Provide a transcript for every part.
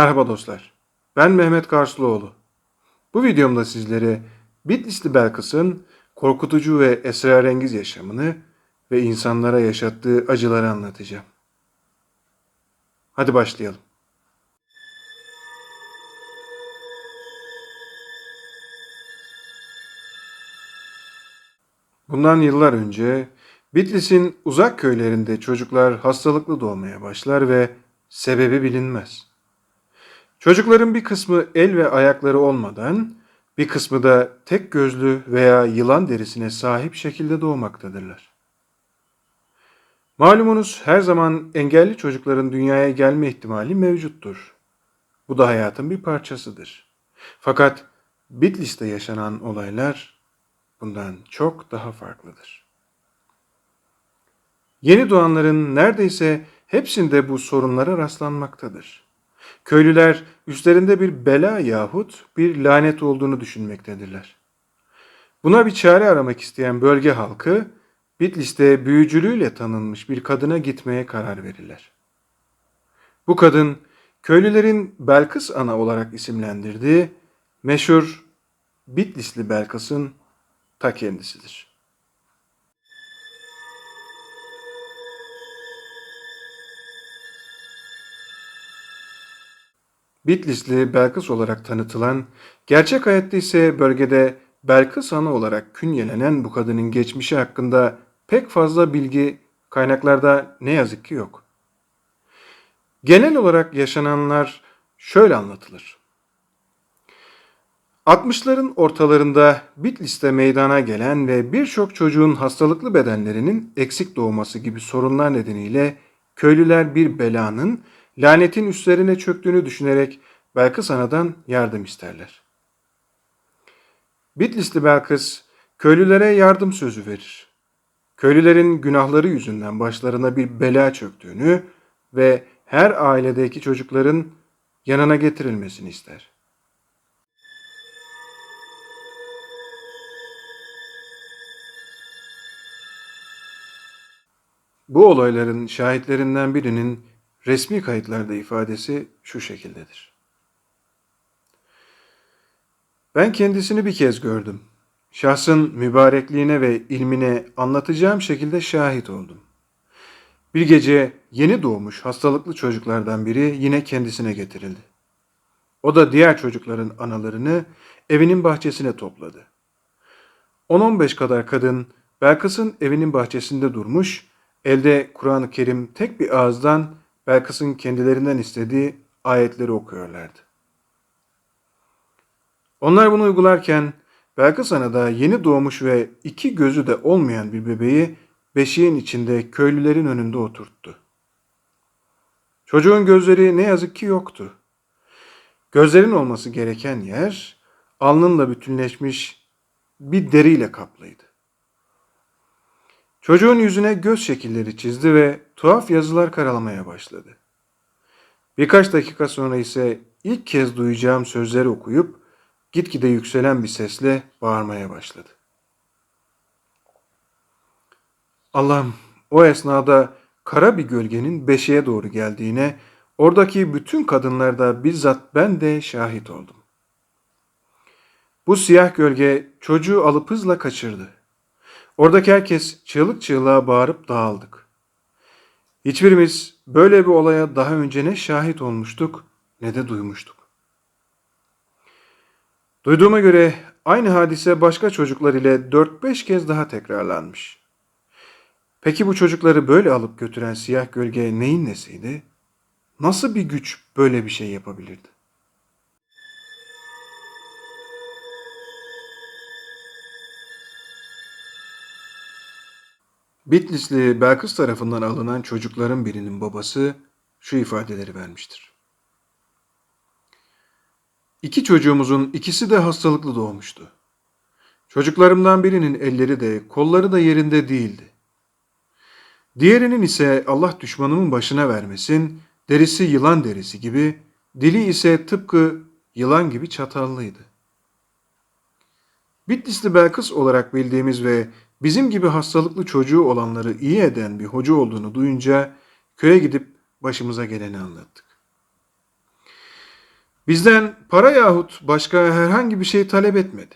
Merhaba dostlar. Ben Mehmet Karslıoğlu. Bu videomda sizlere Bitlisli Belkıs'ın korkutucu ve esrarengiz yaşamını ve insanlara yaşattığı acıları anlatacağım. Hadi başlayalım. Bundan yıllar önce Bitlis'in uzak köylerinde çocuklar hastalıklı doğmaya başlar ve sebebi bilinmez. Çocukların bir kısmı el ve ayakları olmadan, bir kısmı da tek gözlü veya yılan derisine sahip şekilde doğmaktadırlar. Malumunuz her zaman engelli çocukların dünyaya gelme ihtimali mevcuttur. Bu da hayatın bir parçasıdır. Fakat Bitlis'te yaşanan olaylar bundan çok daha farklıdır. Yeni doğanların neredeyse hepsinde bu sorunlara rastlanmaktadır. Köylüler üstlerinde bir bela yahut bir lanet olduğunu düşünmektedirler. Buna bir çare aramak isteyen bölge halkı Bitlis'te büyücülüğüyle tanınmış bir kadına gitmeye karar verirler. Bu kadın köylülerin Belkıs Ana olarak isimlendirdiği meşhur Bitlisli Belkıs'ın ta kendisidir. Bitlisli Belkıs olarak tanıtılan, gerçek hayatta ise bölgede Belkıs Hanı olarak künyelenen bu kadının geçmişi hakkında pek fazla bilgi kaynaklarda ne yazık ki yok. Genel olarak yaşananlar şöyle anlatılır. 60'ların ortalarında Bitlis'te meydana gelen ve birçok çocuğun hastalıklı bedenlerinin eksik doğması gibi sorunlar nedeniyle köylüler bir belanın lanetin üstlerine çöktüğünü düşünerek Belkıs Ana'dan yardım isterler. Bitlisli Belkıs köylülere yardım sözü verir. Köylülerin günahları yüzünden başlarına bir bela çöktüğünü ve her ailedeki çocukların yanına getirilmesini ister. Bu olayların şahitlerinden birinin resmi kayıtlarda ifadesi şu şekildedir. Ben kendisini bir kez gördüm. Şahsın mübarekliğine ve ilmine anlatacağım şekilde şahit oldum. Bir gece yeni doğmuş hastalıklı çocuklardan biri yine kendisine getirildi. O da diğer çocukların analarını evinin bahçesine topladı. 10-15 kadar kadın Belkıs'ın evinin bahçesinde durmuş, elde Kur'an-ı Kerim tek bir ağızdan Belkıs'ın kendilerinden istediği ayetleri okuyorlardı. Onlar bunu uygularken Belkıs Ana da yeni doğmuş ve iki gözü de olmayan bir bebeği beşiğin içinde köylülerin önünde oturttu. Çocuğun gözleri ne yazık ki yoktu. Gözlerin olması gereken yer alnınla bütünleşmiş bir deriyle kaplıydı. Çocuğun yüzüne göz şekilleri çizdi ve tuhaf yazılar karalamaya başladı. Birkaç dakika sonra ise ilk kez duyacağım sözleri okuyup gitgide yükselen bir sesle bağırmaya başladı. Allah'ım o esnada kara bir gölgenin beşiğe doğru geldiğine oradaki bütün kadınlarda bizzat ben de şahit oldum. Bu siyah gölge çocuğu alıp hızla kaçırdı. Oradaki herkes çığlık çığlığa bağırıp dağıldık. Hiçbirimiz böyle bir olaya daha önce ne şahit olmuştuk ne de duymuştuk. Duyduğuma göre aynı hadise başka çocuklar ile 4-5 kez daha tekrarlanmış. Peki bu çocukları böyle alıp götüren siyah gölge neyin nesiydi? Nasıl bir güç böyle bir şey yapabilirdi? Bitlisli Belkıs tarafından alınan çocukların birinin babası şu ifadeleri vermiştir. İki çocuğumuzun ikisi de hastalıklı doğmuştu. Çocuklarımdan birinin elleri de kolları da yerinde değildi. Diğerinin ise Allah düşmanımın başına vermesin, derisi yılan derisi gibi, dili ise tıpkı yılan gibi çatallıydı. Bitlisli Belkıs olarak bildiğimiz ve bizim gibi hastalıklı çocuğu olanları iyi eden bir hoca olduğunu duyunca köye gidip başımıza geleni anlattık. Bizden para yahut başka herhangi bir şey talep etmedi.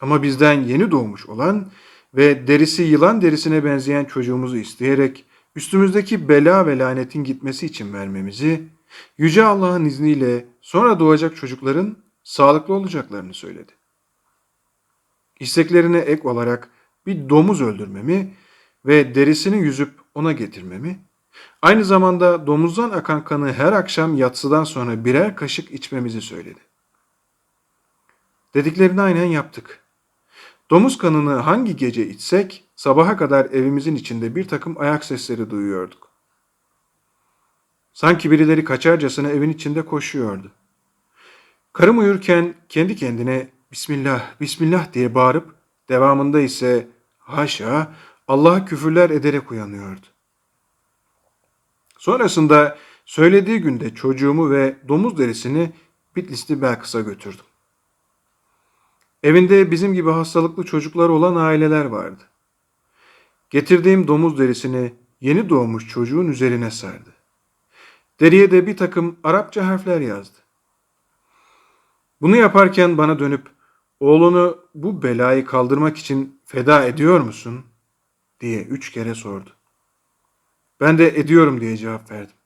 Ama bizden yeni doğmuş olan ve derisi yılan derisine benzeyen çocuğumuzu isteyerek üstümüzdeki bela ve lanetin gitmesi için vermemizi, Yüce Allah'ın izniyle sonra doğacak çocukların sağlıklı olacaklarını söyledi. İsteklerine ek olarak bir domuz öldürmemi ve derisini yüzüp ona getirmemi, aynı zamanda domuzdan akan kanı her akşam yatsıdan sonra birer kaşık içmemizi söyledi. Dediklerini aynen yaptık. Domuz kanını hangi gece içsek sabaha kadar evimizin içinde bir takım ayak sesleri duyuyorduk. Sanki birileri kaçarcasına evin içinde koşuyordu. Karım uyurken kendi kendine Bismillah, Bismillah diye bağırıp devamında ise haşa Allah'a küfürler ederek uyanıyordu. Sonrasında söylediği günde çocuğumu ve domuz derisini Bitlisli Belkıs'a götürdüm. Evinde bizim gibi hastalıklı çocuklar olan aileler vardı. Getirdiğim domuz derisini yeni doğmuş çocuğun üzerine sardı. Deriye de bir takım Arapça harfler yazdı. Bunu yaparken bana dönüp oğlunu bu belayı kaldırmak için feda ediyor musun? diye üç kere sordu. Ben de ediyorum diye cevap verdim.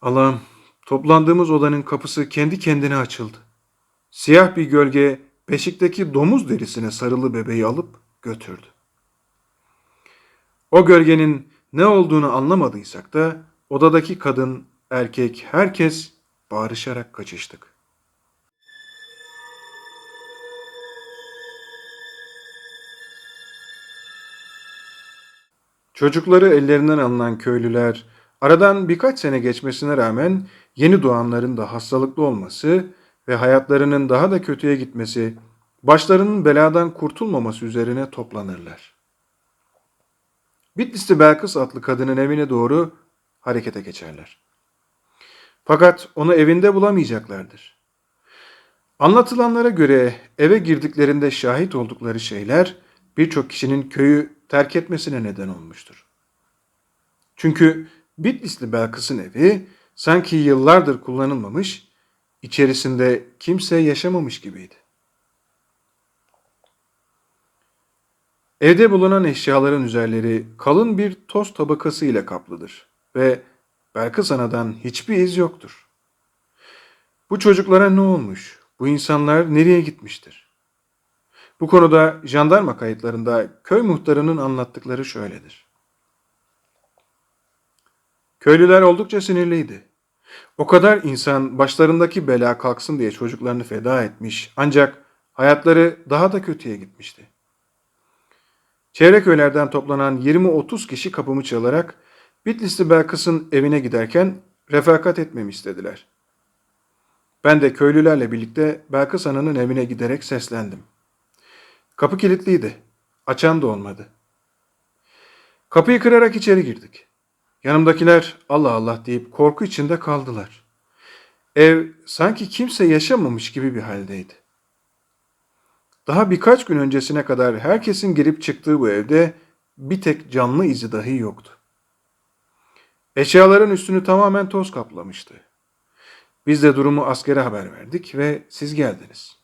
Allah'ım toplandığımız odanın kapısı kendi kendine açıldı. Siyah bir gölge beşikteki domuz derisine sarılı bebeği alıp götürdü. O gölgenin ne olduğunu anlamadıysak da odadaki kadın, erkek, herkes bağırışarak kaçıştık. Çocukları ellerinden alınan köylüler, aradan birkaç sene geçmesine rağmen yeni doğanların da hastalıklı olması ve hayatlarının daha da kötüye gitmesi, başlarının beladan kurtulmaması üzerine toplanırlar. Bitlisli Belkıs adlı kadının evine doğru harekete geçerler. Fakat onu evinde bulamayacaklardır. Anlatılanlara göre eve girdiklerinde şahit oldukları şeyler birçok kişinin köyü terk etmesine neden olmuştur. Çünkü Bitlisli Belkıs'ın evi sanki yıllardır kullanılmamış, içerisinde kimse yaşamamış gibiydi. Evde bulunan eşyaların üzerleri kalın bir toz tabakası ile kaplıdır ve Belkıs Ana'dan hiçbir iz yoktur. Bu çocuklara ne olmuş? Bu insanlar nereye gitmiştir? Bu konuda jandarma kayıtlarında köy muhtarının anlattıkları şöyledir. Köylüler oldukça sinirliydi. O kadar insan başlarındaki bela kalksın diye çocuklarını feda etmiş ancak hayatları daha da kötüye gitmişti. Çevre köylerden toplanan 20-30 kişi kapımı çalarak Bitlisli Belkıs'ın evine giderken refakat etmemi istediler. Ben de köylülerle birlikte Belkıs Ana'nın evine giderek seslendim. Kapı kilitliydi. Açan da olmadı. Kapıyı kırarak içeri girdik. Yanımdakiler Allah Allah deyip korku içinde kaldılar. Ev sanki kimse yaşamamış gibi bir haldeydi. Daha birkaç gün öncesine kadar herkesin girip çıktığı bu evde bir tek canlı izi dahi yoktu. Eşyaların üstünü tamamen toz kaplamıştı. Biz de durumu askere haber verdik ve siz geldiniz.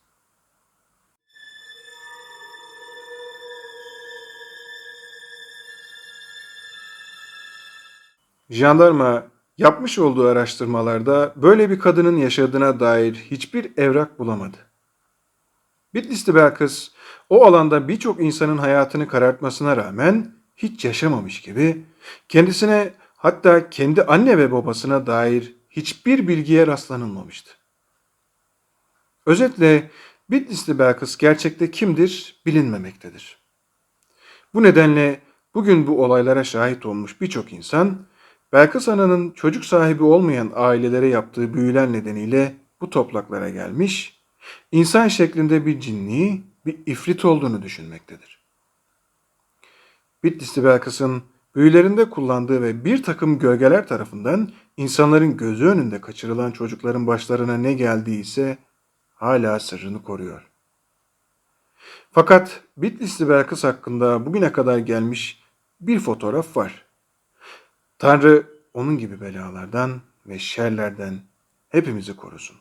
Jandarma yapmış olduğu araştırmalarda böyle bir kadının yaşadığına dair hiçbir evrak bulamadı. Bitlisli Belkıs o alanda birçok insanın hayatını karartmasına rağmen hiç yaşamamış gibi kendisine hatta kendi anne ve babasına dair hiçbir bilgiye rastlanılmamıştı. Özetle Bitlisli Belkıs gerçekte kimdir bilinmemektedir. Bu nedenle bugün bu olaylara şahit olmuş birçok insan Belkıs Ana'nın çocuk sahibi olmayan ailelere yaptığı büyüler nedeniyle bu topraklara gelmiş, insan şeklinde bir cinni, bir ifrit olduğunu düşünmektedir. Bitlisli Belkıs'ın büyülerinde kullandığı ve bir takım gölgeler tarafından insanların gözü önünde kaçırılan çocukların başlarına ne geldiyse hala sırrını koruyor. Fakat Bitlisli Belkıs hakkında bugüne kadar gelmiş bir fotoğraf var. Tanrı onun gibi belalardan ve şerlerden hepimizi korusun.